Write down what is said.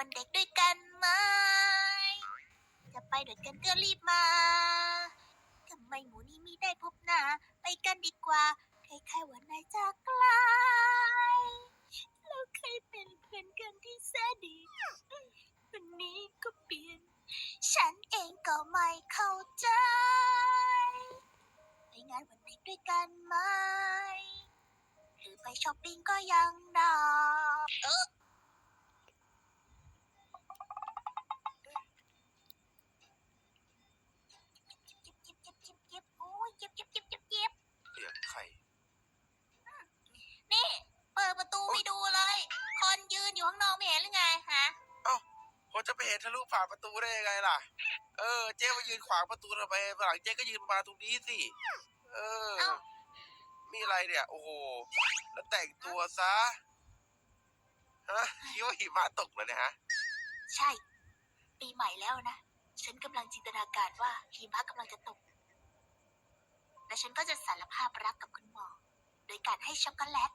วันเด็กด้วยกันไหม จะไปด้วยกันก็รีบมา ทำไมหมูนี่มีได้พบหน้า ไปกันดีกว่า ใคล้ายๆว่านายจากไกลเราเคยเป็นเพื่อนกันที่แสนดี วันนี้ก็เปลี่ยน ฉันเองก็ไม่เข้าใจ ไปงานวันเด็กด้วยกันไหม หรือไปช้อปปิ้งก็ยังได้เออ ผ่านประตูได้ยังไงล่ะ เออ เจ๊มายืนขวางประตูทำไมหลังเจ๊ก็ยืนมาตรงนี้สิ เออ เอ้า มีอะไรเนี่ย โอ้โห แล้วแต่งตัวซะ ฮะคิดว่าหิมะตกแล้วเนี่ยฮะ ใช่ ปีใหม่แล้วนะ ฉันกำลังจินตนาการว่าหิมะกำลังจะตก และฉันก็จะสารภาพรักกับคุณหมอ โดยการให้ช็อกโกแลต